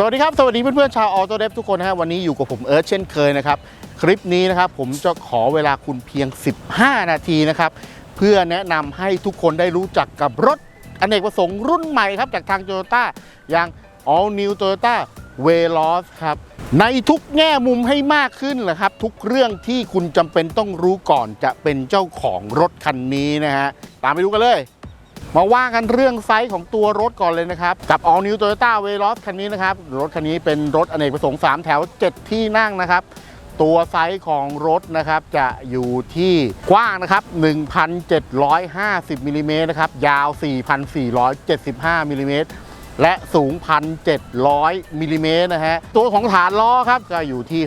สวัสดีครับ สวัสดีเพื่อนๆชาวออโตเดฟทุกคนนะฮะวันนี้อยู่กับผมเอิร์ธเช่นเคยนะครับ คลิปนี้นะครับผมจะขอเวลาคุณเพียง 15 นาทีนะครับ เพื่อแนะนำให้ทุกคนได้รู้จักกับรถอเนกประสงค์รุ่นใหม่ครับ จากทางโตโยต้าอย่าง All New Toyota Veloz ครับ ในทุกแง่มุมให้มากขึ้นแหละครับ ทุกเรื่องที่คุณจำเป็นต้องรู้ก่อนจะเป็นเจ้าของรถคันนี้นะฮะตามไปดูกันเลย มาว่ากันเรื่องไซส์ของตัวรถก่อนเลยนะครับ กับ All New Toyota Veloz คันนี้นะครับ รถคันนี้เป็นรถอเนกประสงค์ 3 แถว 7 ที่นั่งนะครับ ตัวไซส์ของรถนะครับจะอยู่ที่กว้างนะครับ 1,750มิลลิเมตรนะครับ ยาว 4,475มิลลิเมตรและสูง 1,700มิลลิเมตรนะฮะ ตัวของฐานล้อครับจะอยู่ที่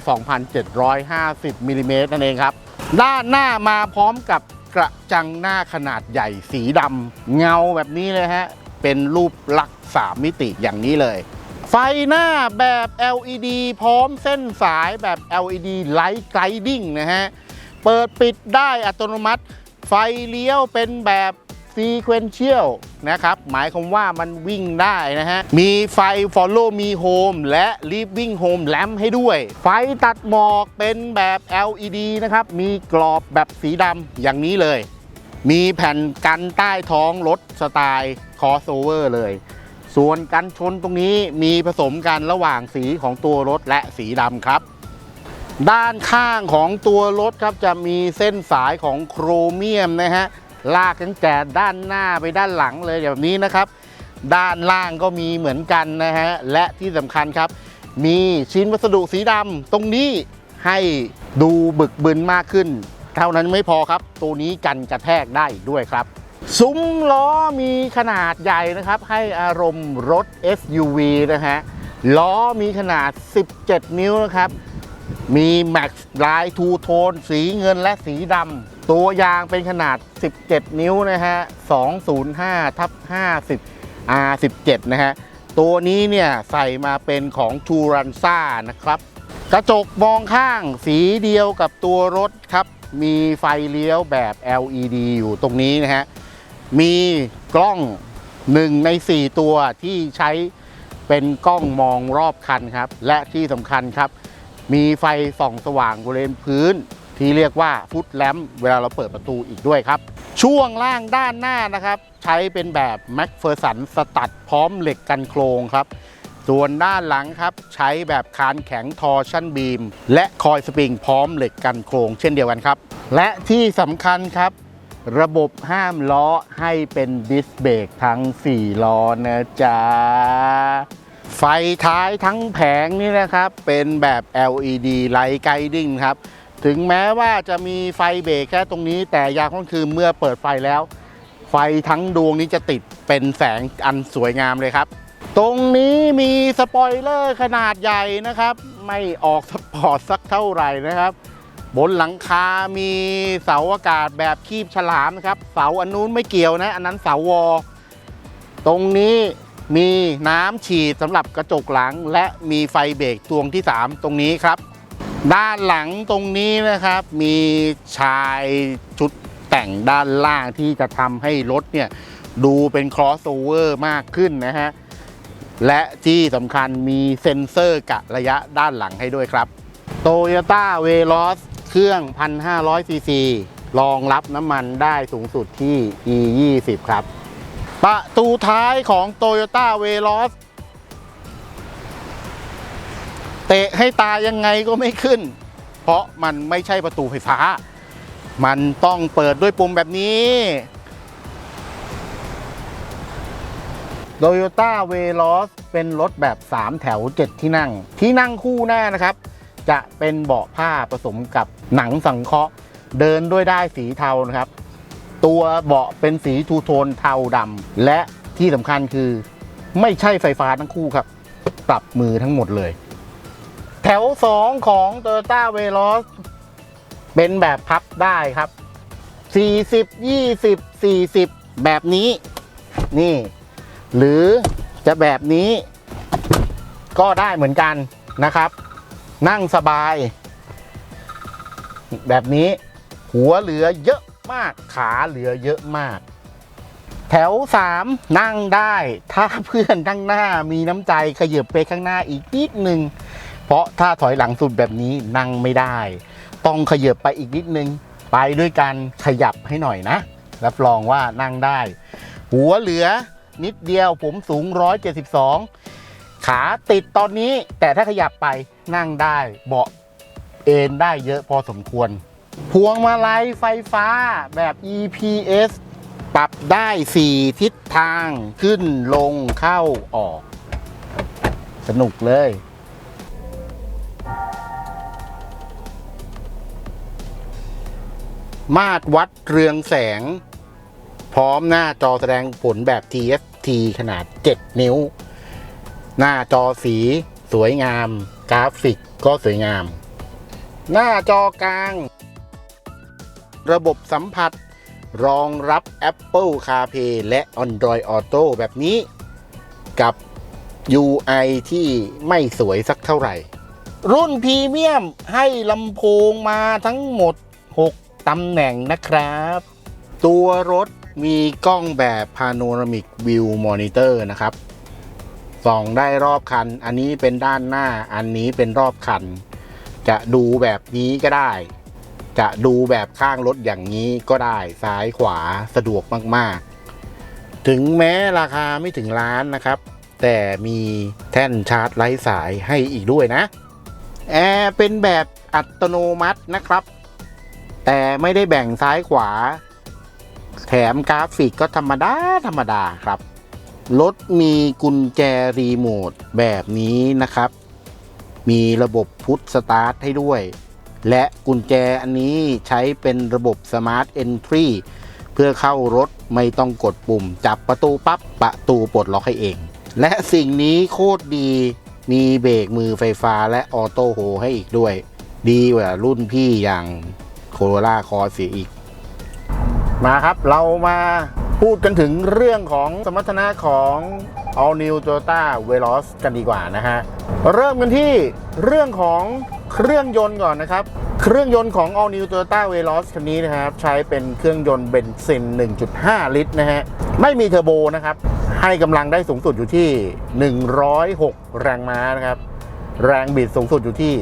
2,750มิลลิเมตรนั่นเองครับ ด้านหน้ามาพร้อมกับ กระจังหน้าขนาดใหญ่สีดำเงาแบบนี้เลยฮะ เป็นรูปลักษณ์สามมิติอย่างนี้เลย ไฟหน้าแบบ LED พร้อมเส้นสายแบบ LED Light Guiding นะฮะ เปิดปิดได้อัตโนมัติ ไฟเลี้ยวเป็นแบบ Sequential นะครับ หมายความว่ามันวิ่งได้นะฮะ มีไฟ Follow Me Home และ Living Home Lamp ให้ด้วย ไฟตัดหมอกเป็นแบบ LED นะครับ มีกรอบแบบสีดำอย่างนี้เลย มีแผ่นกันใต้ท้องรถสไตล์ crossover เลย ส่วนกันชนตรงนี้มีผสมกันระหว่างสีของตัวรถและสีดำครับด้านข้างของตัวรถครับจะมีเส้นสายของโครเมียมนะฮะ ลากตั้งแต่ด้านหน้าไปด้านหลังเลยแบบนี้นะครับ ด้านล่างก็มีเหมือนกันนะฮะและที่สำคัญครับ มีชิ้นวัสดุสีดำตรงนี้ให้ดูบึกบึนมากขึ้น เท่านั้นไม่พอครับ ตัวนี้กันกระแทกได้ด้วยครับซุ้มล้อมีขนาดใหญ่นะครับ ให้อารมณ์รถ SUV นะฮะล้อมีขนาด 17 นิ้วนะครับ มี Max ลายทูโทน สีเงินและสีดำ ตัวยางเป็นขนาด 17 นิ้วนะฮะ 205ทับ50 R17 นะฮะ ตัวนี้เนี่ยใส่มาเป็นของ t u r a n z a นะครับ กระจกมองข้างสีเดียวกับตัวรถครับ มีไฟเลี้ยวแบบ LED อยู่ตรงนี้นะฮะ มีกล้อง 1 ใน 4 ตัวที่ใช้เป็นกล้องมองรอบคันครับ และที่สำคัญครับ มีไฟส่องสว่างบริเวณพื้น ที่เรียกว่าฟุตแลมเวลาเราเปิดประตูอีกด้วยครับ ช่วงล่างด้านหน้านะครับ ใช้เป็นแบบแม็กเฟอร์สันสตัดพร้อมเหล็กกันโครงครับส่วนด้านหลังครับ ใช้แบบคานแข็งทอร์ชั่นบีม และคอยสปริงพร้อมเหล็กกันโครงเช่นเดียวกันครับ และที่สำคัญครับ ระบบห้ามล้อให้เป็นดิสเบรกทั้ง 4 ล้อนะจ๊ะ ไฟท้ายทั้งแผงนี่นะครับ เป็นแบบ LED Light Guiding ครับ ถึงแม้ว่าจะมีไฟเบรกแค่ตรงนี้ แต่ยางก็คือเมื่อเปิดไฟแล้ว ไฟทั้งดวงนี้จะติดเป็นแสงอันสวยงามเลยครับ ตรงนี้มีสปอยเลอร์ขนาดใหญ่นะครับ ไม่ออกสปอร์ตสักเท่าไหร่นะครับ บนหลังคา มีเสาอากาศแบบคีบฉลามนะครับ เสาอันนู้นไม่เกี่ยวนะ อันนั้นเสาวอ ตรงนี้มีน้ำฉีดสำหรับกระจกหลัง และมีไฟเบรกดวงที่ 3 ตรงนี้ครับ ด้านหลังตรงนี้นะครับ มีชายชุดแต่งด้านล่างที่จะทำให้รถเนี่ย ดูเป็น crossover มากขึ้นนะฮะ และที่สำคัญมีเซ็นเซอร์กะระยะด้านหลังให้ด้วยครับ Toyota Veloz เครื่อง 1,500 ซีซีรองรับน้ำมันได้สูงสุดที่ E20 ครับ ประตูท้ายของ Toyota Veloz เตะ ให้ตายยังไงก็ไม่ขึ้น เพราะมันไม่ใช่ประตูไฟฟ้า มันต้องเปิดด้วยปุ่มแบบนี้ Toyota Veloz เป็นรถแบบ 3 แถว 7 ที่นั่ง ที่นั่งคู่หน้านะครับ จะเป็นเบาะผ้าผสมกับหนังสังเคราะห์เดินด้วยได้สีเทานะครับ ตัวเบาะเป็นสีทูโทนเทาดำและที่สำคัญคือ ไม่ใช่ไฟฟ้าทั้งคู่ครับ ปรับมือทั้งหมดเลย ว 2 ของ Toyota Veloz เป็นแบบพับได้ครับ 40 20 40 แบบนี้ นี่ หรือจะแบบนี้ ก็ได้เหมือนกันนะครับ นั่งสบาย แบบนี้ หัวเหลือเยอะมาก ขาเหลือเยอะมาก แถว 3 นั่งได้ ถ้าเพื่อนนั่งหน้ามีน้ำใจขยับไปข้างหน้าอีกนิดนึง ราะถ้าถอยหลังสุดแบบนี้นั่งไม่ได้ ต้องขยับไปอีกนิดนึง ไปด้วยกันขยับให้หน่อยนะ รับรองว่านั่งได้ หัวเหลือนิดเดียวผมสูง 172 ขาติดตอนนี้ แต่ถ้าขยับไปนั่งได้เบาะเอนได้เยอะพอสมควร พวงมาลัยไฟฟ้าแบบ EPS ปรับได้ 4 ทิศทางขึ้นลงเข้าออก สนุกเลย มาตรวัดเรืองแสง พร้อมหน้าจอแสดงผลแบบ TFT ขนาด 7 นิ้ว หน้าจอสีสวยงาม กราฟิกก็สวยงาม หน้าจอกลาง ระบบสัมผัส รองรับ Apple CarPlay และ Android Auto แบบนี้ กับ UI ที่ไม่สวยสักเท่าไหร่ รุ่นพรีเมียมให้ลำโพงมาทั้งหมด 6 ตำแหน่งนะครับ ตัวรถมีกล้องแบบ Panoramic View Monitor นะครับส่องได้รอบคัน อันนี้เป็นด้านหน้า อันนี้เป็นรอบคัน จะดูแบบนี้ก็ได้ จะดูแบบข้างรถอย่างนี้ก็ได้ ซ้ายขวาสะดวกมาก ๆ ถึงแม้ราคาไม่ถึงล้านนะครับ แต่มีแท่นชาร์จไร้สายให้อีกด้วยนะ แอร์เป็นแบบอัตโนมัตินะครับ แต่ไม่ได้แบ่งซ้ายขวา แถมกราฟิกก็ธรรมดา ธรรมดาครับ รถมีกุญแจรีโมทแบบนี้นะครับ มีระบบพุทสตาร์ทให้ด้วย และกุญแจอันนี้ใช้เป็นระบบ Smart Entry เพื่อเข้ารถไม่ต้องกดปุ่ม จับประตูปับ๊บประตูปลดล็อกให้เอง และสิ่งนี้โคตรดีมีเบรกมือไฟฟ้าและออโต้โฮให้อีกด้วย ดีกว่ารุ่นพี่อย่าง โคโรล่าคอเสียอีก มาครับเรามาพูดกันถึงเรื่องของสมรรถนะของ All New Toyota Veloz กันดีกว่านะฮะ เริ่มกันที่เรื่องของเครื่องยนต์ก่อนนะครับ เครื่องยนต์ของ All New Toyota Veloz คันนี้นะครับ ใช้เป็นเครื่องยนต์เบนซิน 1.5 ลิตรนะฮะ ไม่มีเทอร์โบนะครับ ให้กำลังได้สูงสุดอยู่ที่ 106 แรงม้านะครับ แรงบิดสูงสุดอยู่ที่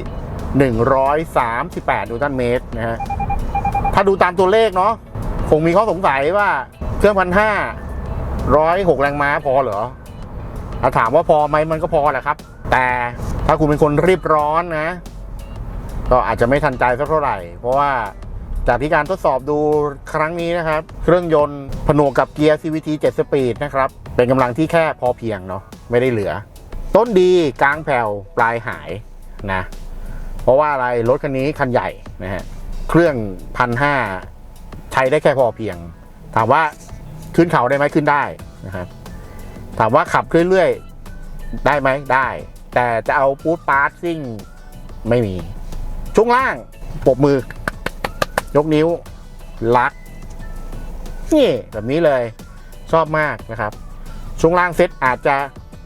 138 นิวตันเมตรนะฮะ ถ้าดูตามตัวเลขเนาะคงมีข้อสงสัยว่าเครื่องพันห้าร้อยหกแรงม้าพอเหรอถ้าถามว่าพอไหมมันก็พอแหละครับ แต่ถ้าคุณเป็นคนรีบร้อนนะ ก็อาจจะไม่ทันใจสักเท่าไหร่ เพราะว่าจากที่การทดสอบดูครั้งนี้นะครับ เครื่องยนต์ผนวกกับเกียร์ CVT 7 สปีดนะครับ เป็นกำลังที่แค่พอเพียงเนาะไม่ได้เหลือ ต้นดีกลางแผ่วปลายหายนะ เพราะว่าอะไรรถคันนี้คันใหญ่นะฮะ เครื่องพันห้าใช้ได้แค่พอเพียง ถามว่าขึ้นเขาได้ไหมขึ้นได้นะครับ ถามว่าขับเรื่อยๆ ได้ไหมได้ แต่จะเอาปูดปาร์ตซิ่งไม่มี ช่วงล่างปรบมือ ยกนิ้ว ลัก นี่ แบบนี้เลย ชอบมากนะครับ ช่วงล่างเซ็ตอาจจะ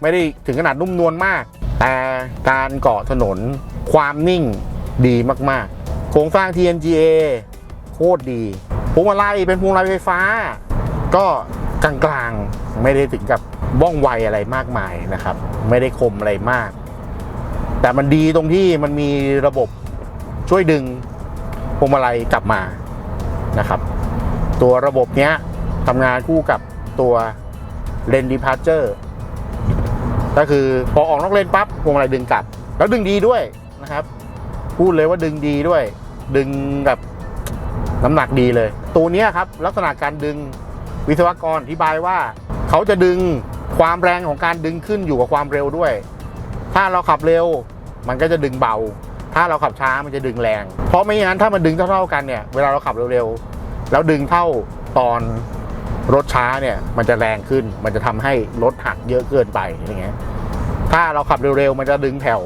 ไม่ได้ถึงขนาดนุ่มนวลมาก แต่การเกาะถนนความนิ่งดีมากๆ โครงสร้าง TNGA โคตรดีพวงมาลัยเป็นพวงมาลัยไฟฟ้า ก็กลางๆไม่ได้ถึงกับว่องไวอะไรมากมายนะครับ ไม่ได้คมอะไรมาก แต่มันดีตรงที่มันมีระบบช่วยดึงพวงมาลัยกลับมานะครับ ตัวระบบเนี้ยทำงานคู่กับตัวเลน departure ก็คือพอออกนอกเลนปั๊บพวงมาลัยดึงกลับ แล้วดึงดีด้วยนะครับ พูดเลยว่าดึงดีด้วย ดึงแบบน้ำหนักดีเลย ตัวนี้ครับลักษณะการดึงวิศวกรอธิบายว่า เขาจะดึงความแรงของการดึงขึ้นอยู่กับความเร็วด้วย ถ้าเราขับเร็วมันก็จะดึงเบา ถ้าเราขับช้ามันจะดึงแรง เพราะไม่อย่างนั้นถ้ามันดึงเท่าๆกันเนี่ยเวลาเราขับเร็วๆแล้วดึงเท่าตอนรถช้าเนี่ยมันจะแรงขึ้น มันจะทำให้รถหักเยอะเกินไปอย่างเงี้ยถ้าเราขับเร็วๆมันจะดึงแผ่ว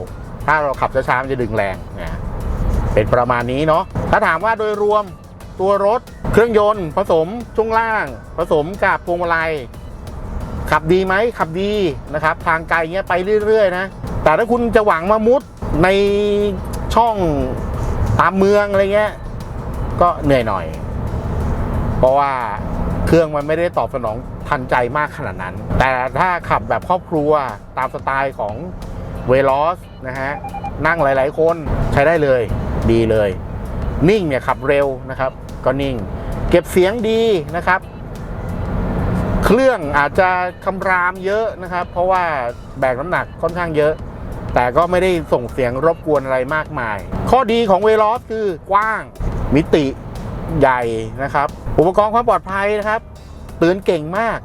ถ้าเราขับช้าๆมันจะดึงแรงนะ เป็นประมาณนี้เนาะถ้าถามว่าโดยรวมตัวรถเครื่องยนต์ ผสมช่วงล่าง ผสมกับพวงมาลัย ขับดีไหมขับดีนะครับ ทางไกลเงี้ยไปเรื่อยๆนะแต่ถ้าคุณจะหวังมามุดในช่องตามเมืองอะไรเงี้ยก็เหนื่อยหน่อย เพราะว่าเครื่องมันไม่ได้ตอบสนองทันใจมากขนาดนั้น แต่ถ้าขับแบบครอบครัวตามสไตล์ของเวลอสนะฮะนั่งหลาย ๆ คนใช้ได้เลย ดีเลย นิ่งเนี่ยขับเร็วนะครับ ก็นิ่ง เก็บเสียงดีนะครับ เครื่องอาจจะคำรามเยอะนะครับ เพราะว่าแบกน้ำหนักค่อนข้างเยอะ แต่ก็ไม่ได้ส่งเสียงรบกวนอะไรมากมาย ข้อดีของเวลอสคือกว้างมิติใหญ่นะครับ อุปกรณ์ความปลอดภัยนะครับเตือนเก่งมาก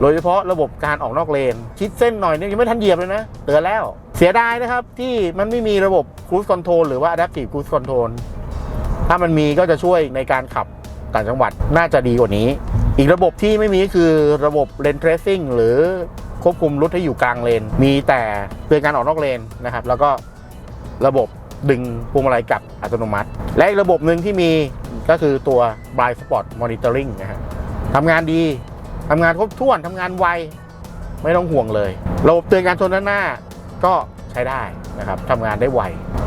โดยเฉพาะระบบการออกนอกเลน ชิดเส้นหน่อยเนี่ยยังไม่ทันเหยียบเลยนะ เตือนแล้ว เสียดายนะครับที่มันไม่มีระบบ Cruise Control หรือว่า Adaptive Cruise Control ถ้ามันมีก็จะช่วยในการขับต่างจังหวัดน่าจะดีกว่านี้ อีกระบบที่ไม่มีก็คือระบบ Lane Tracing หรือควบคุมรถให้อยู่กลางเลน มีแต่เตือนการออกนอกเลนนะครับ แล้วก็ระบบดึงพวงมาลัยกลับอัตโนมัติ และอีกระบบหนึ่งที่มีก็คือตัว Blind Spot Monitoring นะฮะทำงานดีทำงานครบถ้วนทำงานไว ไม่ต้องห่วงเลย ระบบเตือนการชนด้านหน้า ก็ใช้ได้นะครับทำงานได้ไว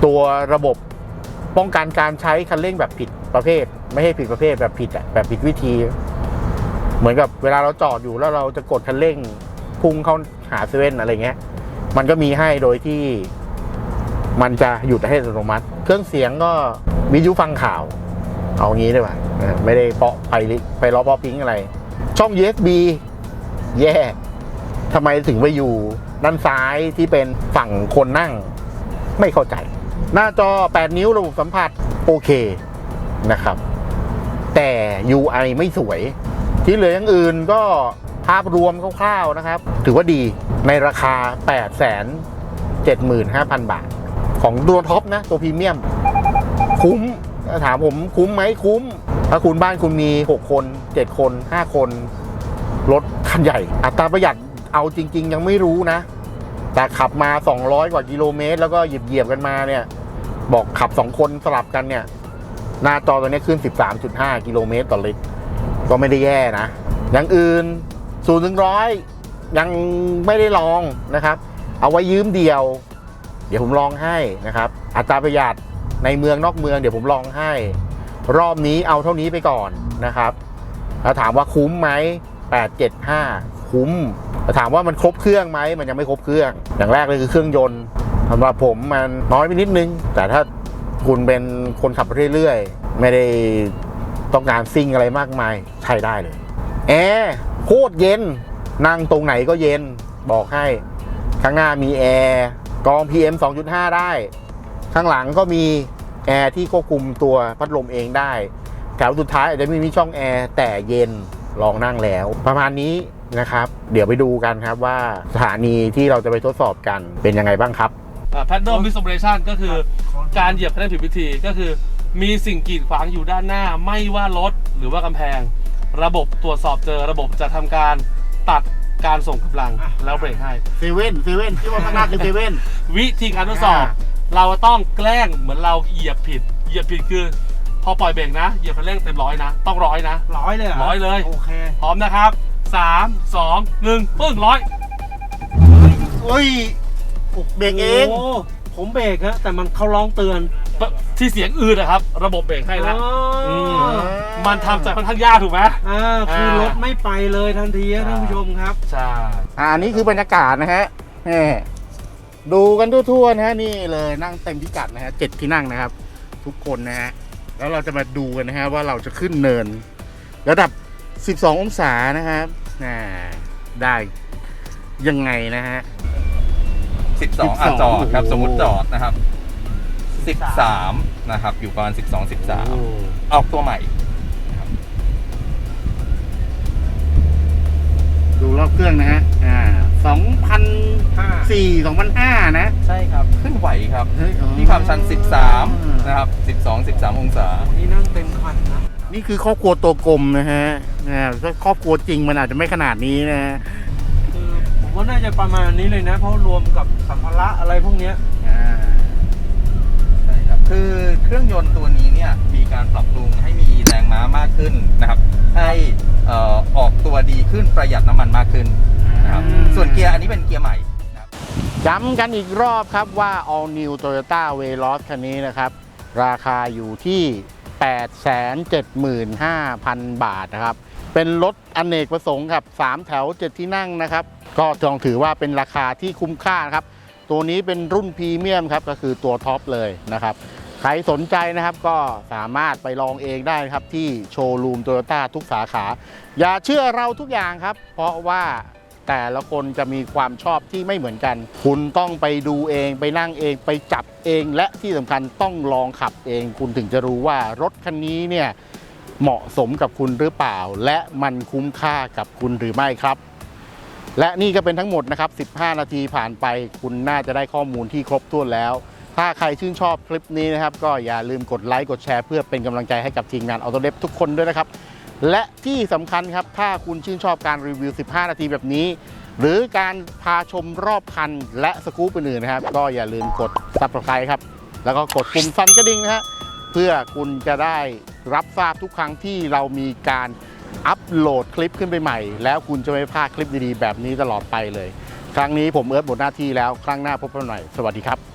ตัวระบบป้องกันการใช้คันเร่งแบบผิดประเภท ไม่ให้ผิดประเภทแบบผิดอะแบบผิดวิธี เหมือนกับเวลาเราจอดอยู่แล้วเราจะกดคันเร่งพุ่งเข้าหาเซเว่นอะไรเงี้ย มันก็มีให้โดยที่มันจะหยุดให้อัตโนมัติ เครื่องเสียงก็วิทยุฟังข่าว เอางี้ได้ป่ะไม่ได้เปาะไปลิไปล้อเปาะพิงอะไร ช่อง USB แย่ทำไมถึงไปอยู่ ด้านซ้ายที่เป็นฝั่งคนนั่งไม่เข้าใจ หน้าจอ 8 นิ้วระบบสัมผัสโอเคนะครับ แต่ UI ไม่สวย ที่เหลืออย่างอื่นก็ภาพรวมคร่าวๆนะครับ ถือว่าดีในราคา 8 7 5 0 0 0 บาท ของตัวท็อปนะ ตัวพรีเมียม คุ้มถ้าถามผมคุ้มไหมคุ้ม ถ้าคุณบ้านคุณมี 6 คน 7 คน 5 คน รถคันใหญ่ อัตราประหยัด เอาจริง ๆ ยังไม่รู้นะ แต่ขับมา 200 กว่ากิโลเมตร แล้วก็เหยียบๆกันมาเนี่ย บอกขับ 2 คนสลับกันเนี่ย หน้าจอตัวนี้ขึ้น 13.5 กิโลเมตรต่อลิตรก็ไม่ได้แย่นะ อย่างอื่น0ูนย์ถึงร้อยยังไม่ได้ลองนะครับ เอาไว้ยืมเดียว เดี๋ยวผมลองให้นะครับ อัตราประหยัดในเมืองนอกเมืองเดี๋ยวผมลองให้ รอบนี้เอาเท่านี้ไปก่อนนะครับแล้วถามว่าคุ้มไหม875 คุ้มแต่ถามว่ามันครบเครื่องไหมมันยังไม่ครบเครื่อง อย่างแรกเลยคือเครื่องยนต์สำหรับผมมันน้อยไปนิดนึง แต่ถ้าคุณเป็นคนขับเรื่อยๆ ไม่ได้ต้องการซิ่งอะไรมากมายใช้ได้เลยแอร์โคตรเย็น นั่งตรงไหนก็เย็นบอกให้ ข้างหน้ามีแอร์กอง PM 2.5 ได้ ข้างหลังก็มีแอร์ที่ควบคุมตัวพัดลมเองได้ แถวสุดท้ายอาจจะไม่มีช่องแอร์แต่เย็นลองนั่งแล้ว ประมาณนี้ นะครับ เดี๋ยวไปดูกันครับว่าสถานีที่เราจะไปทดสอบกันเป็นยังไงบ้างครับแพทเทิร์นมิสโ r เ t ชันก็คือการเหยียบคะแนนผิดวิธีก็คือ มีสิ่งกีดขวางอยู่ด้านหน้า ไม่ว่ารถหรือว่ากำแพง ระบบตรวจสอบเจอระบบจะทำการตัดการส่งกำลังแล้วเบรกให้เซเว่นเซเว่นที่ว่าข้างหน้าคือเซเว่นวิธีการทดสอบอ่าเราต้องแกล้งเหมือนเราเหยียบผิด เหยียบผิดคือ พอปล่อยเบรกนะเหยียบคันเร่งเต็มร้อยนะ ต้องร้อยนะร้อยเลยเหรอร้อยเลยโอเคพร้อมนะครับ 3 2 1ปึ้งร้อยเฮ้ยเบรกเอง โผมเบรกฮะแต่มันเขาร้องเตือนที่เสียงอืดนะครับ ระบบเบรกให้แล้วอ๋ออม มันทำจากค่อนข้างยากถูกไหม อ่าคืออ่ารรถไม่ไปเลยทันทีฮะท่านผู้ชมครับ ใช่ อ่าอันนี้คือบรรยากาศนะฮะแหมดูกันทั่วๆนะฮะนี่เลยนั่งเต็มพิกัดนะฮะเจ็ดที่นั่งนะครับ ทุกคนนะฮะแล้วเราจะมาดูกันนะฮะว่าเราจะขึ้นเนิน ระดับ 12 องศานะครับอ่าได้ยังไงนะฮะ12อะ12จอดครับโอ้โหสมมติจอดนะครับ13นะครับ อยู่ประมาณ12โอ้13ออกตัวใหม่ ดูรอบเครื่องนะฮะ อ่า2,004 2,005นะ ใช่ครับ ขึ้นไหวครับ เฮ้ยอ๋อที่ความชัน13นะครับ12 13องศา นี่นั่งเต็มคันนะ นี่คือครอบครัวตัวกลมนะฮะอ่าถ้าครอบครัวจริงมันอาจจะไม่ขนาดนี้นะฮะคือผมว่าน่าจะประมาณนี้เลยนะ เพราะรวมกับสัมภาระอะไรพวกเนี้ยอ่าใช่ครับคือเครื่องยนต์ตัวนี้เนี่ยมีการปรับปรุงให้มีแรงม้ามากขึ้นนะครับให้เอ่อออกตัวดีขึ้นประหยัดน้ำมันมากขึ้นนะครับส่วนเกียร์อันนี้เป็นเกียร์ใหม่นะครับย้ำกันอีกรอบครับว่า All New Toyota Veloz คันนี้นะครับ ราคาอยู่ที่ 875,000 บาทนะครับ เป็นรถอเนกประสงค์ครับ 3 แถว 7 ที่นั่งนะครับ ก็จองถือว่าเป็นราคาที่คุ้มค่านะครับ ตัวนี้เป็นรุ่นพรีเมียมครับ ก็คือตัวท็อปเลยนะครับ ใครสนใจนะครับก็สามารถไปลองเองได้นะครับที่โชว์รูมโตโยต้าทุกสาขา อย่าเชื่อเราทุกอย่างครับ เพราะว่า แต่ละคนจะมีความชอบที่ไม่เหมือนกัน คุณต้องไปดูเองไปนั่งเองไปจับเอง และที่สำคัญต้องลองขับเอง คุณถึงจะรู้ว่ารถคันนี้เนี่ยเหมาะสมกับคุณหรือเปล่า และมันคุ้มค่ากับคุณหรือไม่ครับ และนี่ก็เป็นทั้งหมดนะครับ 15 นาทีผ่านไป คุณน่าจะได้ข้อมูลที่ครบถ้วนแล้ว ถ้าใครชื่นชอบคลิปนี้นะครับ ก็อย่าลืมกดไลค์กดแชร์เพื่อเป็นกำลังใจให้กับทีมงานอ u โตเดฟทุกคนด้วยนะครับ และที่สำคัญครับ ถ้าคุณชื่นชอบการรีวิว 15 นาทีแบบนี้ หรือการพาชมรอบคันและสกู๊ปอื่นๆนะครับ ก็อย่าลืมกด subscribe ครับ แล้วก็กดปุ่มสั่นกระดิ่งนะฮะเพื่อคุณจะได้รับทราบทุกครั้งที่เรามีการอัปโหลดคลิปขึ้นไปใหม่ แล้วคุณจะไม่พลาดคลิปดีๆ แบบนี้ตลอดไปเลย ครั้งนี้ผมเอิร์ธหมดหน้าที่แล้ว ครั้งหน้าพบกันใหม่ สวัสดีครับ